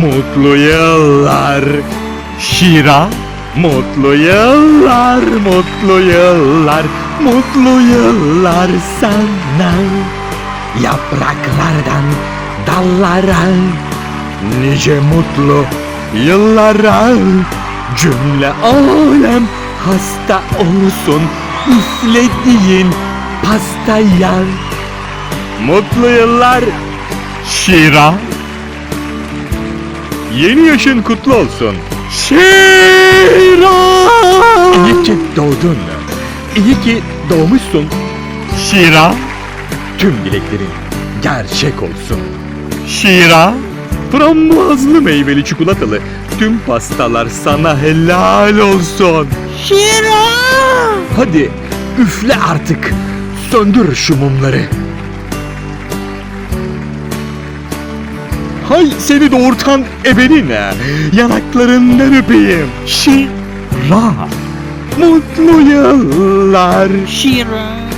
Mutlu yıllar. Şira Mutlu yıllar, mutlu yıllar, mutlu yıllar sana. Yapraklardan dallara Nice mutlu yıllara. Cümle alem hasta olsun Üflediğin pastaya. Mutlu yıllar Şira Yeni yaşın kutlu olsun. Şira! İyi ki doğdun. İyi ki doğmuşsun. Şira! Tüm dileklerin gerçek olsun. Şira! Frambuazlı meyveli çikolatalı tüm pastalar sana helal olsun. Şira! Hadi üfle artık. Söndür şu mumları. Hay seni doğurtan ebenine yanaklarından öpeyim. Şira. Mutlu yıllar. Şira!